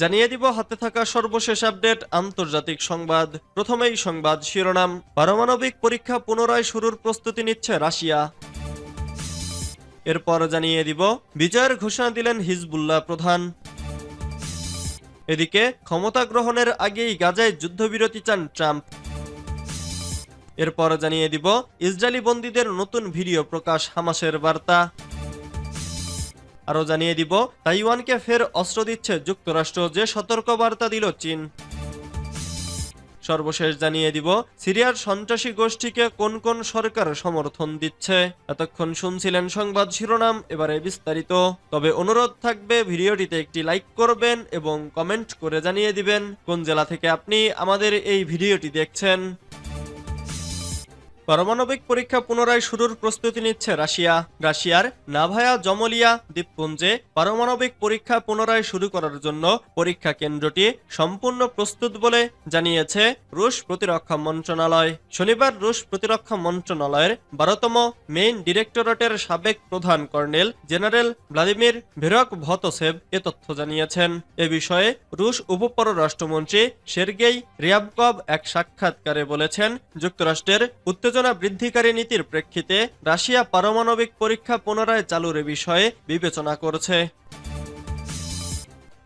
জানিয়ে দিব, হাতে থাকা সর্বশেষ আপডেট, আন্তর্জাতিক সংবাদ। প্রথমেই সংবাদ শিরোনাম, পারমাণবিক পরীক্ষা পুনরায় শুরুর প্রস্তুতি নিচ্ছে রাশিয়া। এরপর জানিয়ে দিব, বিজয়ের ঘোষণা দিলেন হিজবুল্লাহ প্রধান। এদিকে, ক্ষমতা গ্রহণের আগেই গাজায় যুদ্ধবিরতি চান ট্রাম্প। এরপর জানিয়ে দিব, ইসরায়েলি বন্দীদের নতুন ভিডিও প্রকাশ, হামাসের বার্তা। আরও জানিয়ে দিব, তাইওয়ানকে ফের অস্ত্র দিচ্ছে যুক্তরাষ্ট্র যে সতর্ক বার্তা দিল চীন। সর্বশেষ জানিয়ে দিব, সিরিয়ার সন্ত্রাসী গোষ্ঠীকে কোন কোন সরকার সমর্থন দিচ্ছে? এতক্ষণ শুনছিলেন সংবাদ শিরোনাম, এবারে বিস্তারিত। তবে অনুরোধ থাকবে, ভিডিওটিতে একটি লাইক করবেন এবং কমেন্ট করে জানিয়ে দিবেন, কোন জেলা থেকে আপনি আমাদের এই ভিডিওটি দেখছেন। পারমাণবিক পরীক্ষা পুনরায় শুরুর প্রস্তুতি নিচ্ছে রাশিয়া। রাশিয়ার নাভায়া জমলিয়া দ্বীপপুঞ্জে পারমাণবিক পরীক্ষা পুনরায় শুরু করার জন্য পরীক্ষা কেন্দ্রটি সম্পূর্ণ প্রস্তুত বলে জানিয়েছে রুশ প্রতিরক্ষা মন্ত্রণালয়। শনিবার রুশ প্রতিরক্ষা মন্ত্রণালয়ের বারোতম মেইন ডিরেক্টরেটের সাবেক প্রধান কর্নেল জেনারেল ভ্লাদিমির ভেরক ভতসেব এ তথ্য জানিয়েছেন। এ বিষয়ে রুশ উপপররাষ্ট্রমন্ত্রী সের্গেই রিয়াবকভ এক সাক্ষাৎকারে বলেছেন, যুক্তরাষ্ট্রের উত্তেজনা বৃদ্ধিকারী নীতির প্রেক্ষিতে রাশিয়া পারমাণবিক পরীক্ষা পুনরায় চালুর বিষয়ে বিবেচনা করছে।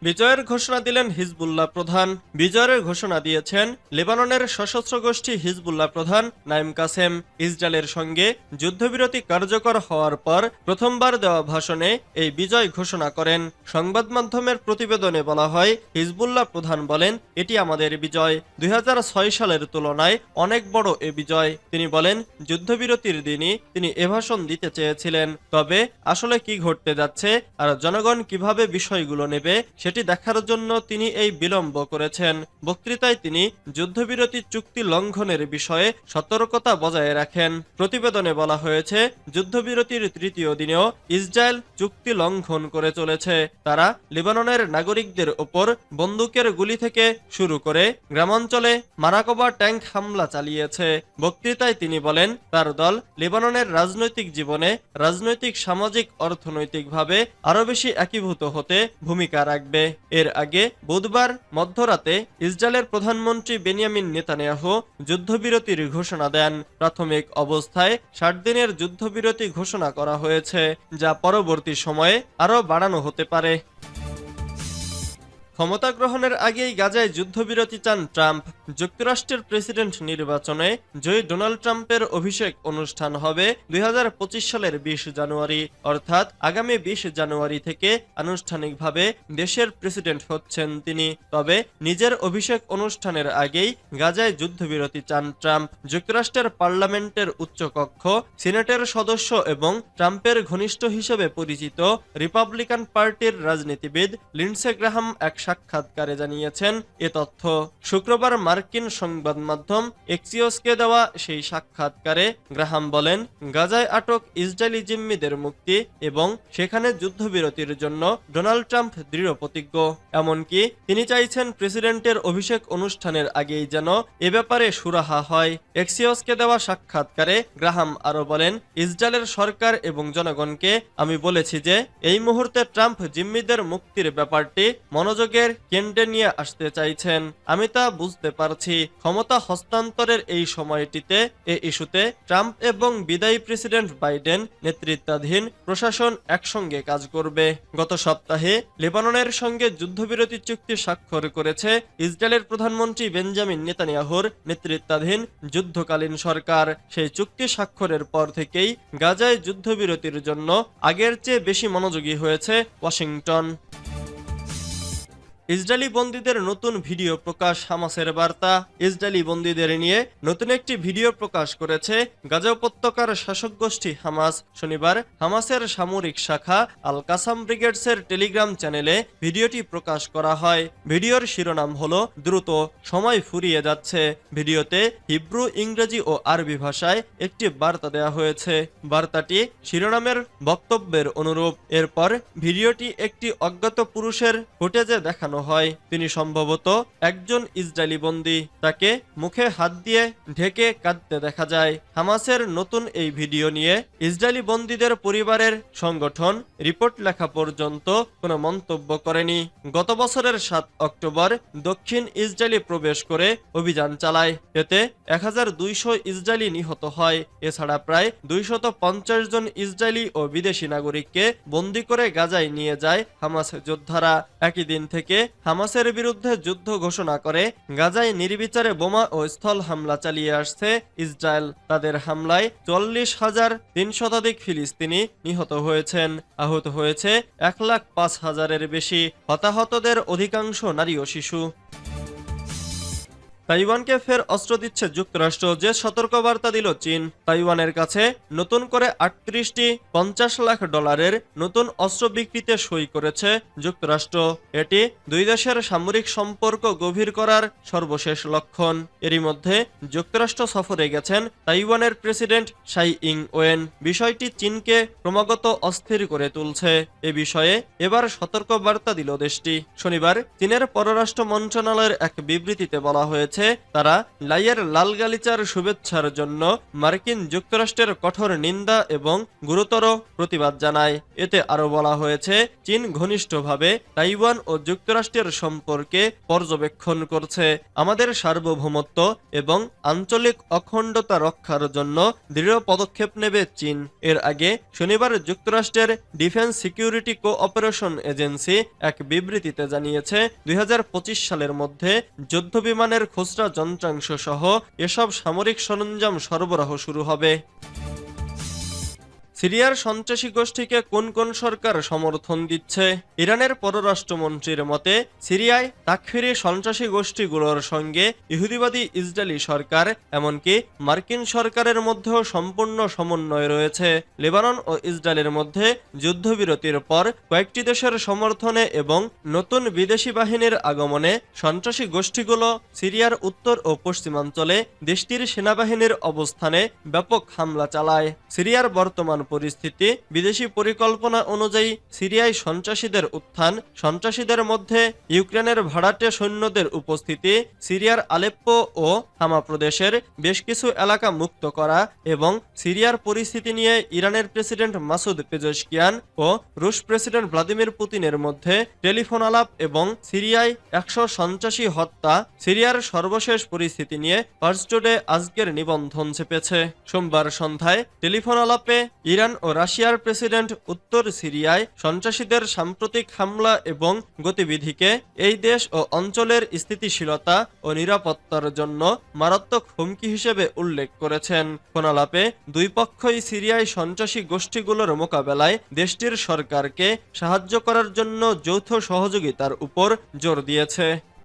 বিজয়ের ঘোষণা দিলেন হিজবুল্লাহ প্রধান। বিজয়ের ঘোষণা দিয়েছেন লেবাননের সশস্ত্র গোষ্ঠী হিজবুল্লাহ প্রধান নাইম কাসেম। ইসরায়েলের সঙ্গে যুদ্ধবিরতি কার্যকর হওয়ার পর প্রথমবার দেওয়া ভাষণে এই বিজয় ঘোষণা করেন। সংবাদ মাধ্যমের প্রতিবেদনে বলা হয়, হিজবুল্লাহ প্রধান বলেন, এটি আমাদের বিজয়। দুই হাজার ছয় সালের তুলনায় অনেক বড় এ বিজয়। তিনি বলেন, যুদ্ধবিরতির দিনই তিনি এ ভাষণ দিতে চেয়েছিলেন। তবে আসলে কি ঘটতে যাচ্ছে আর জনগণ কীভাবে বিষয়গুলো নেবে সেটি দেখার জন্য তিনি এই বিলম্ব করেছেন। বক্তৃতায় তিনি যুদ্ধবিরতি চুক্তি লঙ্ঘনের বিষয়ে সতর্কতা বজায় রাখেন। প্রতিবেদনে বলা হয়েছে, যুদ্ধবিরতির তৃতীয় দিনেও ইসরায়েল চুক্তি লঙ্ঘন করে চলেছে। তারা লেবাননের নাগরিকদের ওপর বন্দুকের গুলি থেকে শুরু করে গ্রামাঞ্চলে মারাকোবা ট্যাঙ্ক হামলা চালিয়েছে। বক্তৃতায় তিনি বলেন, তার দল লেবাননের রাজনৈতিক জীবনে রাজনৈতিক সামাজিক অর্থনৈতিকভাবে আরও বেশি একীভূত হতে ভূমিকা রাখবে। এর আগে বুধবার মধ্যরাতে ইসরায়েলের প্রধানমন্ত্রী বেনিয়ামিন নেতানিয়াহু যুদ্ধবিরতির ঘোষণা দেন। প্রাথমিক অবস্থায় ষাট দিনের যুদ্ধবিরতি ঘোষণা করা হয়েছে, যা পরবর্তী সময়ে আরও বাড়ানো হতে পারে। ক্ষমতা গ্রহণের আগেই গাজায় যুদ্ধবিরতি চান ট্রাম্প। যুক্তরাষ্ট্রের প্রেসিডেন্ট নির্বাচনে জয়ী ডোনাল্ড ট্রাম্পের অভিষেক অনুষ্ঠান হবে দুই হাজার পঁচিশ সালের বিশ জানুয়ারি। অর্থাৎ আগামী বিশ জানুয়ারি থেকে আনুষ্ঠানিকভাবে দেশের প্রেসিডেন্ট হচ্ছেন তিনি। তবে নিজের অভিষেক অনুষ্ঠানের আগেই গাজায় যুদ্ধবিরতি চান ট্রাম্প। যুক্তরাষ্ট্রের পার্লামেন্টের উচ্চকক্ষ, সিনেটের সদস্য এবং ট্রাম্পের ঘনিষ্ঠ হিসেবে পরিচিত রিপাবলিকান পার্টির রাজনীতিবিদ লিন্ডসে গ্রাহাম এক সাক্ষাৎকারে জানিয়েছেন এ তথ্য। শুক্রবার মার্কিন সংবাদ মাধ্যম এক্সিওসকে দেওয়া সেই সাক্ষাৎকারে গ্রাহাম বলেন, গাজায় আটক ইসরায়েলি জিম্মিদের মুক্তি এবং সেখানে যুদ্ধবিরতির জন্য ডোনাল্ড ট্রাম্প দৃঢ় প্রতিজ্ঞ। এমনকি তিনি চাইছেন প্রেসিডেন্টের অভিষেক অনুষ্ঠানের আগেই যেন এ ব্যাপারে সুরাহা হয়। এক্সিওসকে দেওয়া সাক্ষাৎকারে গ্রাহাম আরও বলেন, ইসরায়েলের সরকার এবং জনগণকে আমি বলেছি যে, এই মুহূর্তে ট্রাম্প জিম্মিদের মুক্তির ব্যাপারটি মনোযোগের কেন্দ্রে নিয়ে আসতে চাইছেন। আমি তা বুঝতে পারছি। ক্ষমতা হস্তান্তরের এই সময়টিতে এ ইস্যুতে ট্রাম্প এবং বিদায়ী প্রেসিডেন্ট বাইডেন নেতৃত্বাধীন প্রশাসন একসঙ্গে কাজ করবে। গত সপ্তাহে লেবাননের সঙ্গে যুদ্ধবিরতি চুক্তি স্বাক্ষর করেছে ইসরায়েলের প্রধানমন্ত্রী বেঞ্জামিন নেতানিয়াহুর নেতৃত্বাধীন যুদ্ধকালীন সরকার। সেই চুক্তি স্বাক্ষরের পর থেকেই গাজায় যুদ্ধবিরতির জন্য আগের চেয়ে বেশি মনোযোগী হয়েছে ওয়াশিংটন। ইসরায়েলি বন্দীদের নতুন ভিডিও প্রকাশ হামাসের বার্তা। ইসরায়েলি বন্দীদের নিয়ে নতুন একটি ভিডিও প্রকাশ করেছে গাজা উপত্যকার শাসক গোষ্ঠী হামাস। শনিবার হামাসের সামরিক শাখা আল কাসাম ব্রিগেডসের টেলিগ্রাম চ্যানেলে ভিডিওটি প্রকাশ করা হয়। ভিডিওর শিরোনাম হলো, দ্রুত সময় ফুরিয়ে যাচ্ছে। ভিডিওতে হিব্রু, ইংরেজি ও আরবি ভাষায় একটি বার্তা দেওয়া হয়েছে। বার্তাটি শিরোনামের বক্তব্যের অনুরূপ। এরপর ভিডিওটি একটি অজ্ঞাত পুরুষের ফুটেজে দেখানো হয়, তিনি সম্ভবত একজন ইসরায়েলি বন্দী। তাকে মুখে হাত দিয়ে ঢেকে কাঁদতে দেখা যায়। হামাসের নতুন এই ভিডিও নিয়ে ইসরায়েলি বন্দীদের পরিবারের সংগঠন রিপোর্ট লেখা পর্যন্ত কোনো মন্তব্য করেনি। গত বছরের সাত অক্টোবর দক্ষিণ ইসরায়েলি প্রবেশ করে অভিযান চালায়। এতে এক হাজার দুইশ ইসরায়েলি নিহত হয়। এছাড়া প্রায় দুইশত জন ইসরায়েলি ও বিদেশি নাগরিককে বন্দী করে গাজায় নিয়ে যায় হামাস যোদ্ধারা। একই দিন থেকে হামাসের বিরুদ্ধে যুদ্ধ ঘোষণা করে, গাজায় নির্বিচারে বোমা ও স্থল হামলা চালিয়ে আসছে ইসরায়েল। তাদের হামলায় চল্লিশ হাজার তিন শতাধিক ফিলিস্তিনি নিহত হয়েছেন। আহত হয়েছে এক লাখ পাঁচ হাজারের বেশি হতাহতদের অধিকাংশ নারী ও শিশু। তাইওয়ানকে ফের অস্ত্র দিচ্ছে যুক্তরাষ্ট্র যে সতর্কবার্তা দিল চীন। তাইওয়ানের কাছে নতুন করে আটত্রিশটি পঞ্চাশ লাখ ডলারের নতুন অস্ত্র বিক্রিতে সই করেছে যুক্তরাষ্ট্র। এটি দুই দেশের সামরিক সম্পর্ক গভীর করার সর্বশেষ লক্ষণ। এরই মধ্যে যুক্তরাষ্ট্র সফরে গেছেন তাইওয়ানের প্রেসিডেন্ট সাই ইং ওয়েন বিষয়টি চীনকে ক্রমাগত অস্থির করে তুলছে। এ বিষয়ে এবার সতর্কবার্তা দিল দেশটি। শনিবার চীনের পররাষ্ট্র মন্ত্রণালয়ের এক বিবৃতিতে বলা হয়েছে তারা লাইয়ের লাল গালিচার শুভেচ্ছার জন্য মার্কিন যুক্তরাষ্ট্রের কঠোর নিন্দা এবং গুরুতর প্রতিবাদ জানায়। এতে আরও বলা হয়েছে, চীন ঘনিষ্ঠভাবে তাইওয়ান ও যুক্তরাষ্ট্রের সম্পর্কে পর্যবেক্ষণ করছে। আমাদের সার্বভৌমত্ব এবং আঞ্চলিক অখণ্ডতা রক্ষার জন্য দৃঢ় পদক্ষেপ নেবে চীন। এর আগে শনিবার যুক্তরাষ্ট্রের ডিফেন্স সিকিউরিটি কোঅপারেশন এজেন্সি এক বিবৃতিতে জানিয়েছে, দুই হাজার পঁচিশ সালের মধ্যে যুদ্ধ বিমানের খুচরা যন্ত্রাংশ সহ এসব সামরিক সরঞ্জাম সরবরাহ শুরু হবে। সিরিয়ার সন্ত্রাসী গোষ্ঠীকে কোন কোন সরকার সমর্থন দিচ্ছে? ইরানের পররাষ্ট্রমন্ত্রীর মতে, সিরিয়ায় তাকফিরি সন্ত্রাসী গোষ্ঠীগুলোর সঙ্গে ইহুদিবাদী ইসরায়েলি সরকার, এমনকি মার্কিন সরকারের মধ্যেও সম্পূর্ণ সমন্বয় রয়েছে। লেবানন ও ইসরায়েলের মধ্যে যুদ্ধবিরতির পর কয়েকটি দেশের সমর্থনে এবং নতুন বিদেশি বাহিনীর আগমনে সন্ত্রাসী গোষ্ঠীগুলো সিরিয়ার উত্তর ও পশ্চিমাঞ্চলে দেশটির সেনাবাহিনীর অবস্থানে ব্যাপক হামলা চালায়। সিরিয়ার বর্তমান পরিস্থিতি। বিদেশি পরিকল্পনা অনুযায়ী সিরিয়ায় সন্ত্রাসীদের উত্থান, সন্ত্রাসীদের মধ্যে ইউক্রেনের ভাড়াটে সৈন্যদের উপস্থিতি, সিরিয়ার আলেপ্পো ও হামা প্রদেশের বেশ কিছু এলাকা মুক্ত করা এবং সিরিয়ার পরিস্থিতি নিয়ে ইরানের প্রেসিডেন্ট মাসুদ পেজস্কিয়ান ও রুশ প্রেসিডেন্ট ভ্লাদিমির পুতিনের মধ্যে টেলিফোন আলাপ এবং সিরিয়ায় একশো সন্ত্রাসী হত্যা, সিরিয়ার সর্বশেষ পরিস্থিতি নিয়ে পার্সটুডে আজকের নিবন্ধন চেপেছে সোমবার সন্ধ্যায় টেলিফোন আলাপে ইরান ও রাশিয়ার প্রেসিডেন্ট উত্তর সিরিয়ায় সন্ত্রাসীদের সাম্প্রতিক হামলা এবং গতিবিধিকে এই দেশ ও অঞ্চলের স্থিতিশীলতা ও নিরাপত্তার জন্য মারাত্মক হুমকি হিসেবে উল্লেখ করেছেন। ফোনালাপে দুই পক্ষই সিরিয়ায় সন্ত্রাসী গোষ্ঠীগুলোর মোকাবেলায় দেশটির সরকারকে সাহায্য করার জন্য যৌথ সহযোগিতার উপর জোর দিয়েছে।